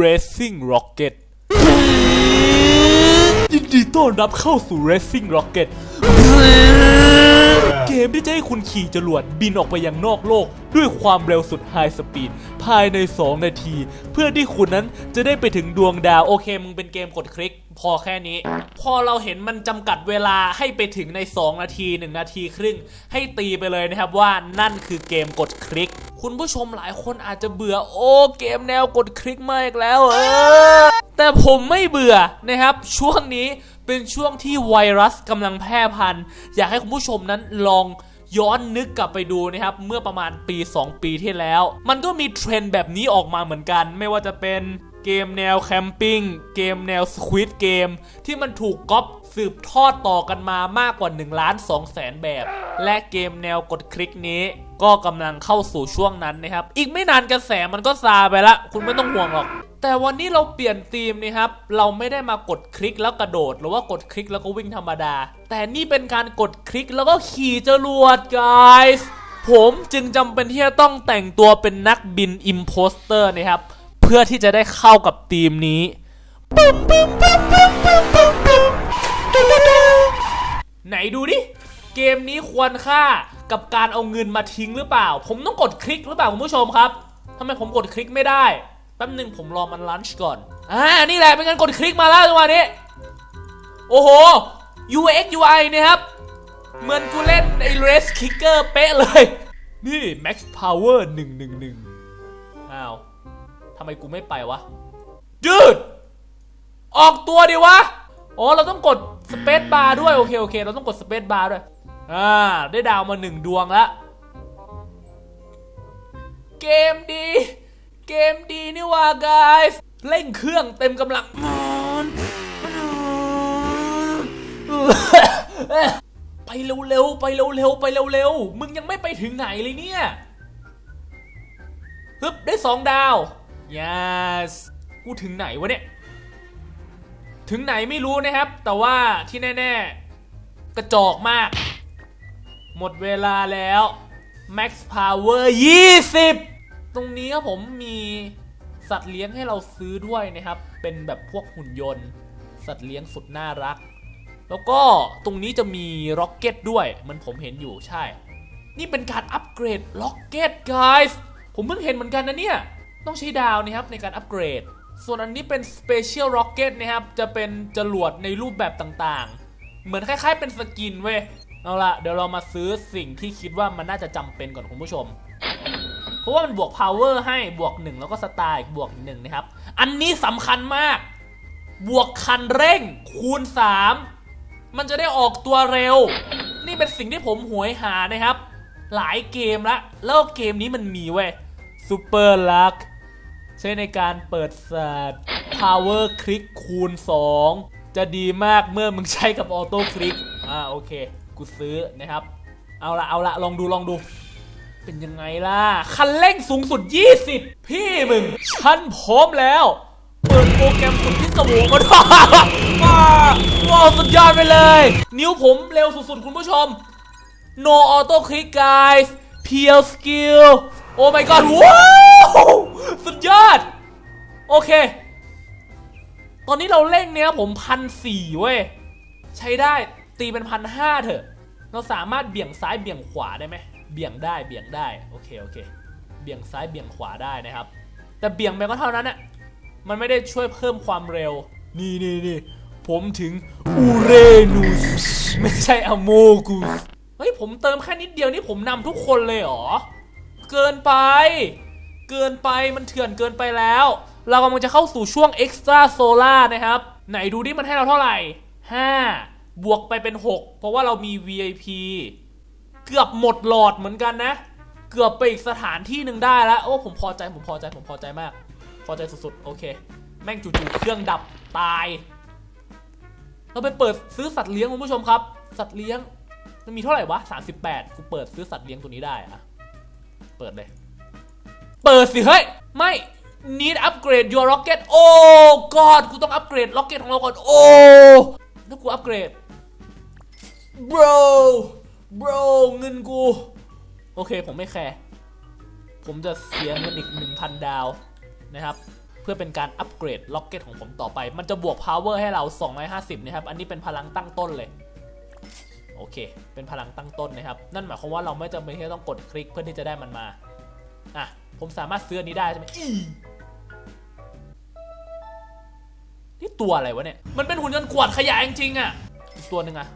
Racing Rocket ยินดีต้อนรับเข้าสู่ Racing Rocket เกมที่จะให้คุณขี่จรวดบินออกไปยังนอกโลก ด้วยความเร็วสุดไฮสปีดภายใน 2 นาที เพื่อที่คุณนั้นจะได้ไปถึงดวงดาวโอเคมึงเป็นเกมกดคลิก พอแค่นี้ พอเราเห็นมันจำกัดเวลาให้ไปถึงใน 2 นาที 1 นาทีครึ่ง ให้ตีไปเลยนะครับว่านั่นคือเกมกดคลิก คุณผู้ชมหลายคนอาจจะเบื่อโอ้เกมแนวกดคลิกมาอีกแล้วเออแต่ผมไม่เบื่อนะครับ ช่วงนี้ เป็นช่วงที่ไวรัสกำลังแพร่พันธุ์ อยากให้คุณผู้ชมนั้นลองย้อนนึกกลับไปดูนะครับ เมื่อประมาณปี 2 ปีที่แล้ว มันก็มีเทรนด์แบบนี้ออกมาเหมือนกัน ไม่ว่าจะเป็นเกมแนวแคมปิ้งเกมแนวสควิตเกมที่มันถูกก๊อปสืบทอดต่อกันมามากกว่า1ล้าน2แสนแบบ และเกมแนวกดคลิกนี้ ก็กำลังเข้าสู่ช่วงนั้นนะครับ อีกไม่นานกระแสมันก็ซาไปละ คุณไม่ต้องห่วงหรอก แต่วันนี้เราเปลี่ยนธีมนะครับ เราไม่ได้มากดคลิกแล้วกระโดด หรือว่ากดคลิกแล้วก็วิ่งธรรมดา แต่นี่เป็นการกดคลิกแล้วก็ขี่จรวด guys ผมจึงจำเป็นที่จะต้องแต่งตัวเป็นนักบินอิมโพสเตอร์นะครับ เพื่อที่จะได้เข้ากับธีมนี้ ไหนดูดิ เกมนี้ควรค่ากับการเอาเงินมาทิ้งหรือเปล่า ผมต้องกดคลิกหรือเปล่าคุณผู้ชมครับทำไมผมกดคลิกไม่ได้ ป๊บหนึ่งผมรอมันลันช์ก่อน อ่า นี่แหละเป็นการกดคลิกมาแล้วจังหวะนี้ โอ้โห UX UI นะครับ เหมือนกูเล่นไอ้ Race Kicker เป๊ะเลย นี่ Max Power 111 อ้าว ทำไมกูไม่ไปวะจืดออกตัวดิวะ อ๋อ เราต้องกดสเปซบาร์ด้วย โอเค โอเค เราต้องกดสเปซบาร์ด้วย อ่า ได้ดาวมาหนึ่งดวงแล้ว เกมดี guys เร่งเครื่องเต็มกำลังไปเร็วๆไปเร็วๆไปเร็วๆมึงยังไม่ไปถึงไหนเลยเนี่ยฮึบได้สองดาว yes กูถึงไหนวะเนี่ย ถึงไหนไม่รู้นะครับ แต่ว่าที่แน่ๆ กระจอกมาก หมดเวลาแล้ว max power 20 ตรงนี้ครับผมมี สัตว์เลี้ยงให้เราซื้อด้วยนะครับ เป็นแบบพวกหุ่นยนต์ สัตว์เลี้ยงสุดน่ารัก แล้วก็ตรงนี้จะมีร็อกเก็ตด้วย มันผมเห็นอยู่ใช่ นี่เป็นการอัปเกรดล็อกเก็ต guys ผมเพิ่งเห็นเหมือนกันนะเนี่ย ต้องใช้ดาวนะครับในการอัปเกรด ส่วนอันนี้เป็น Special Rocket นะครับ จะเป็นจรวดในรูปแบบต่างๆ เหมือนคล้ายๆ เป็นสกินเว้ย เอาละเดี๋ยวเรามาซื้อสิ่งที่คิดว่ามันน่าจะจำเป็นก่อนคุณผู้ชม เพราะว่ามันบวก power ให้บวก 1 แล้วก็สไตาร์อีกบวก1นะครับ อันนี้สำคัญมาก บวกคันเร่งคูณ 3 มันจะได้ออกตัวเร็ว นี่เป็นสิ่งที่ผมหวยหานะครับ หลายเกมละแล้วเกมนี้มันมีเว้ยซูเปอร์ลักใช้ในการเปิดศาสตร์ power คลิกคูณ 2 จะดีมากเมื่อมึงใช้กับออโต้คลิกอ่าโอเค กูซื้อนะครับ เอาละเอาละลองดูลองดู เป็นยังไงล่ะ คันเร่งสูงสุด 20 พี่มึง ฉันพร้อมแล้ว เปิดโปรแกรมสุดที่สมองมาด้วยว้าว้าว สุดยอดไปเลย นิ้วผมเร็วสุดๆ คุณผู้ชม no auto click guys PL skill oh my god ว้าวสุดยอด โอเค ตอนนี้เราเร่งเนี้ยผมพันสี่เว้ย ใช้ได้ตีเป็นพันห้าเถอะ เราสามารถเบี่ยงซ้ายเบี่ยงขวาได้ไหม เบี่ยงได้เบี่ยงได้โอเคโอเค เบี่ยงซ้ายเบี่ยงขวาได้นะครับ แต่เบี่ยงไปก็เท่านั้นน่ะมันไม่ได้ช่วยเพิ่มความเร็ว นี่นี่นี่ผมถึงอูเรนูสไม่ใช่อโมกุสเฮ้ยผมเติมแค่นิดเดียวนี่ผมนำทุกคนเลยเหรอ เกินไป เกินไปมันเถื่อนเกินไปแล้ว เรากำลังจะเข้าสู่ช่วง Extra Solar นะครับ ไหนดูดิมันให้เราเท่าไหร่ 5 บวกไปเป็น 6 เพราะว่าเรามี VIP เกือบหมดหลอดเหมือนกันนะ เกือบไปอีกสถานที่หนึ่งได้แล้ว โอ้ผมพอใจผมพอใจผมพอใจมาก พอใจสุดๆ โอเค แม่งจู่ๆเครื่องดับตาย เราไปเปิดซื้อสัตว์เลี้ยงคุณผู้ชมครับ สัตว์เลี้ยงมันมีเท่าไหร่วะ38กูเปิดซื้อสัตว์เลี้ยงตัวนี้ได้อะเปิดเลย เปิดสิเฮ้ย ไม่ need upgrade your rocket โอ้ god กูต้องอัปเกรด rocket ของเราก่อน โอ้แล้วกูอัปเกรด ผมไม่แคร์ผมจะเสียเงินอีก 1,000 ดาวนะครับ เพื่อเป็นการอัปเกรดล็อกเก็ตของผมต่อไป มันจะบวก power ให้เรา 250 นะครับ อันนี้เป็นพลังตั้งต้นเลย โอเค เป็นพลังตั้งต้นนะครับ นั่นหมายความว่าเราไม่จำเป็นที่จะต้องกดคลิกเพื่อที่จะได้มันมา อะ ผมสามารถซื้อนี้ได้ใช่ไหมนี่ตัวอะไรวะเนี่ย มันเป็นหุ่นยนต์กวาดขยะจริงๆอะ ตัวหนึ่งอะ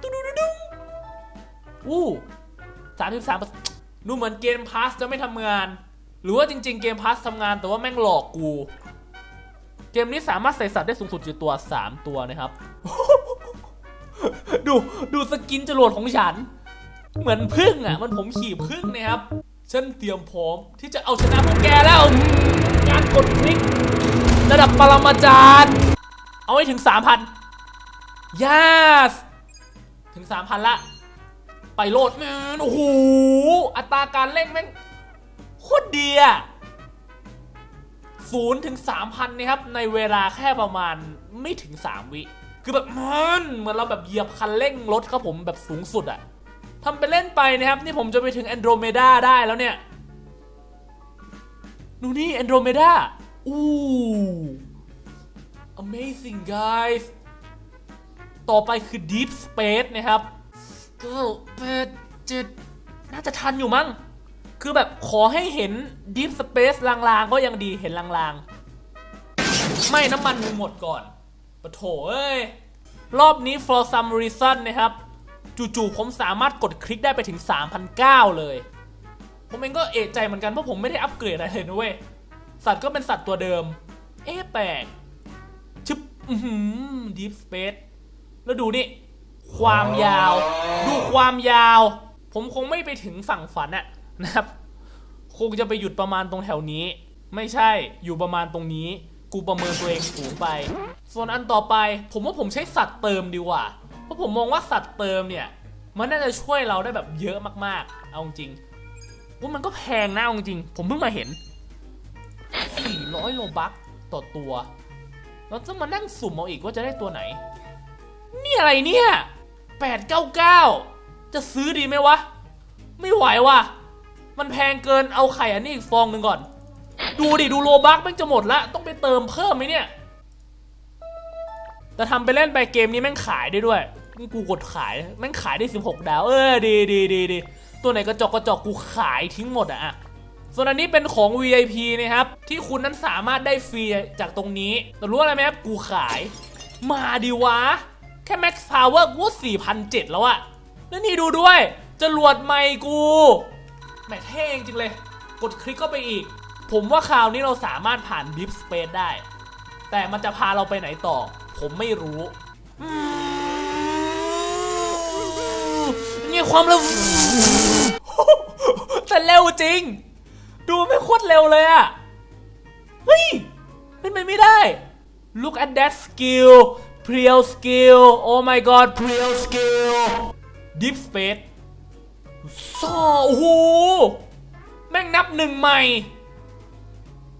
ตุ๊ดๆๆอู้ สามสิบสามดูเหมือนเกมพาสจะไม่ทำงาน หรือว่าจริง ๆ เกมพาสทำงานแต่ว่าแม่งหลอกกู เกมนี้สามารถใส่สัตว์ได้สูงสุดกี่ตัว 3 ตัวนะครับ ดูดูสกินจรวดของฉัน เหมือนพึ่งอะ มันผมขี่พึ่งนะครับฉันเตรียมพร้อมที่จะเอาชนะพวกแกแล้วการกดคลิก ระดับปรมาจารย์ เอาให้ถึง 3,000 yes ถึง 3,000 ละ ไปโหลดแมนโอ้โหอัตราการเร่งแม่งโคตรดีอะศูนย์ถึงสามพันนะครับ ในเวลาแค่ประมาณไม่ถึง3วิ คือแบบมันเหมือนเราแบบเหยียบคันเร่งรถครับผมแบบสูงสุดอะทำไปเล่นไปนะครับ นี่ผมจะไปถึงแอนโดรเมดาได้แล้วเนี่ยดูนี่แอนโดรเมดาอู้ amazing guys ต่อไปคือ Deep Space นะครับ เก้าแปดเจ็ดน่าจะทันอยู่มั้ง คือแบบขอให้เห็น Deep Space ลางๆ ก็ยังดีเห็นลางๆ ไม่น้ำมันมึงหมดก่อนปะโถเอ้ย รอบนี้ for some reason นะครับจู่ๆผมสามารถกดคลิกได้ไปถึง 3,009เลย ผมเองก็เอะใจเหมือนกัน เพราะผมไม่ได้อัปเกรดอะไรเลยนะเว้ย สัตว์ก็เป็นสัตว์ตัวเดิม เอ๊ะแปลกชึบอือหือ Deep Space แล้วดูนี่ ความยาว ดูความยาว ผมคงไม่ไปถึงฝั่งฝันอะนะครับ คงจะไปหยุดประมาณตรงแถวนี้ ไม่ใช่อยู่ประมาณตรงนี้ กูประเมินตัวเองสูงไป ส่วนอันต่อไป ผมว่าผมใช้สัตว์เติมดีกว่า เพราะผมมองว่าสัตว์เติมเนี่ย มันน่าจะช่วยเราได้แบบเยอะมากๆ เอาจริงว่ามันก็แพงนะเอาจริง ผมเพิ่งมาเห็น 400 โลบัคต่อตัว แล้วจะมานั่งสุ่มเอาอีกว่าจะได้ตัวไหน นี่อะไรเนี่ย 899 จะซื้อดีไหมวะ ไม่ไหวว่ะ มันแพงเกินเอาไข่อันนี้อีกฟองหนึ่งก่อน ดูดิ ดูโลบักแม่งจะหมดละ ต้องไปเติมเพิ่มไหมเนี่ย แต่ทำไปเล่นไปเกมนี้แม่งขายได้ด้วยนี่กูกดขายแม่งขายได้ 16 ดาว เออดีดีดีดีตัวไหนกระจกกระจกกูขายทิ้งหมดอะอะส่วนอันนี้เป็นของ VIP นะครับ ที่คุณนั้นสามารถได้ฟรีจากตรงนี้ แต่รู้อะไรไหมครับ กูขาย มาดีวะ ค่ Max Power กู4,007แล้วอะแล้วนี่ดูด้วยจรวดไม่กูแหมเท่จริงเลย กดคลิกก็ไปอีก ผมว่าคราวนี้เราสามารถผ่าน Deep Space ได้ แต่มันจะพาเราไปไหนต่อ ผมไม่รู้นี่ความเร็วแต่เร็วจริง ดูไม่โคตรเร็วเลยอะเฮ้ยเป็นไปไม่ได้ Look at that skill Priel skill Oh my god Priel skill Deep Space ซ่อโอ้โหแม่งนับหนึ่งใหม่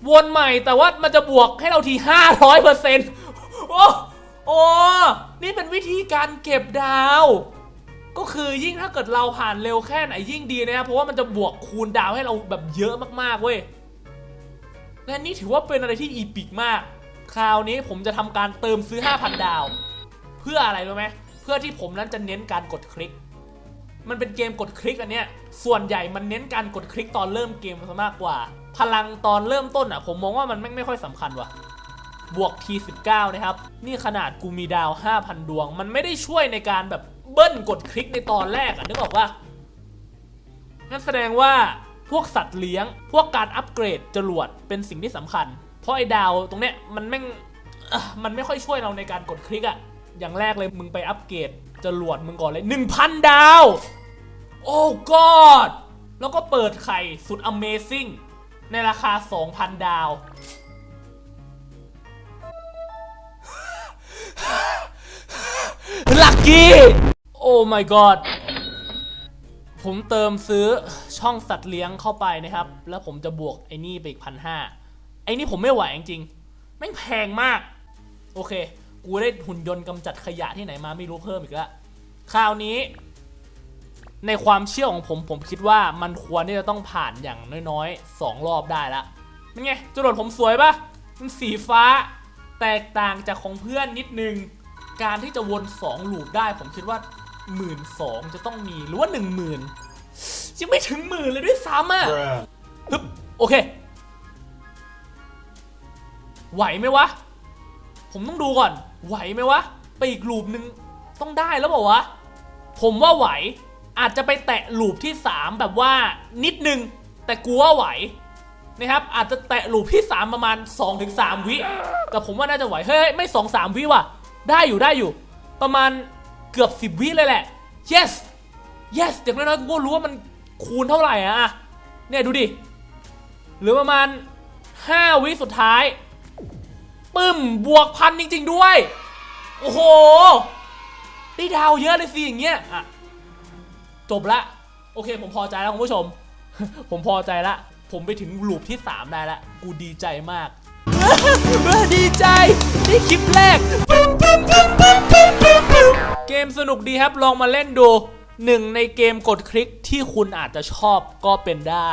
วนใหม่แต่ว่ามันจะบวกให้เราที 500เปอร์เซ็นต์โอ้โอ้นี่เป็นวิธีการเก็บดาว ก็คือยิ่งถ้าเกิดเราผ่านเร็วแค่ไหนยิ่งดีนะครับ เพราะว่ามันจะบวกคูณดาวให้เราแบบเยอะมากๆเว้ยและนี่ถือว่าเป็นอะไรที่อีปิกมาก คราวนี้ผมจะทำการเติมซื้อ 5,000 ดาว เพื่ออะไรรู้ไหมเพื่อที่ผมนั้นจะเน้นการกดคลิก มันเป็นเกมกดคลิกอันเนี้ยส่วนใหญ่มันเน้นการกดคลิกตอนเริ่มเกมซะมากกว่า พลังตอนเริ่มต้นอะ ผมมองว่ามันไม่ไม่ค่อยสำคัญว่ะบวก T19 นะครับ นี่ขนาดกูมีดาว 5,000 ดวง มันไม่ได้ช่วยในการแบบเบิ้ลกดคลิกในตอนแรกอะนึกออกว่านั่นแสดงว่าพวกสัตว์เลี้ยง พวกการอัปเกรดจรวดเป็นสิ่งที่สำคัญ ราะไอ้ดาวตรงเนี้ยมันแม่งมันไม่ค่อยช่วยเราในการกดคลิกอะอย่างแรกเลยมึงไปอัปเกรดจรวดมึงก่อนเลย 1,000 ดาว โอ้กอดแล้วก็เปิดไข่สุด Amazing ในราคา 2,000 ดาว ลักกี้ โอ้ my god ผมเติมซื้อช่องสัตว์เลี้ยงเข้าไปนะครับ แล้วผมจะบวกไอ้นี่ไปอีกพันห้า อ้นี่ผมไม่ไหวจริงๆแม่งแพงมาก โอเค กูได้หุ่นยนต์กำจัดขยะที่ไหนมาไม่รู้เพิ่มอีกแล้วคราวนี้ ในความเชื่อของผมผมคิดว่ามันควรที่จะต้องผ่านอย่างน้อยๆสองรอบได้ละเป็นไงจรวดผมสวยปะมันสีฟ้า แตกต่างจากของเพื่อนนิดนึง การที่จะวน2ลูปได้ ผมคิดว่าหมื่นสองจะต้องมีหรือว่าหนึ่งหมื่นยังไม่ถึงหมื่นเลยด้วยซ้ำอะฮึบโอเค ไหวไหมวะ ผมต้องดูก่อน ไหวไหมวะ ไปอีกลูปหนึ่งต้องได้แล้วเปล่าวะ ผมว่าไหว อาจจะไปแตะลูปที่ 3 แบบว่านิดนึง แต่กูว่าไหวนะครับ อาจจะแตะลูปที่ 3 ประมาณ 2-3 วิ แต่ผมว่าน่าจะไหว เฮ้ย ไม่ 2-3 วิว่ะ ได้อยู่ได้อยู่ ประมาณเกือบ 10 วิเลยแหละ yes yes อย่างน้อยๆกูก็รู้ว่ามันคูณเท่าไหร่อะอะเนี่ยดูดิหลือประมาณ 5 วิสุดท้าย ปึ้มบวกพันจริง ๆ ด้วย โอ้โห ได้ดาวเยอะเลยสิอย่างเงี้ยอะจบละ โอเค ผมพอใจแล้วคุณผู้ชม ผมพอใจละ ผมไปถึงลูปที่ 3 ได้ละ กูดีใจมากดีใจ นี่คลิปแรก เกมสนุกดีครับ ลองมาเล่นดูหนึ่งในเกมกดคลิกที่คุณอาจจะชอบก็เป็นได้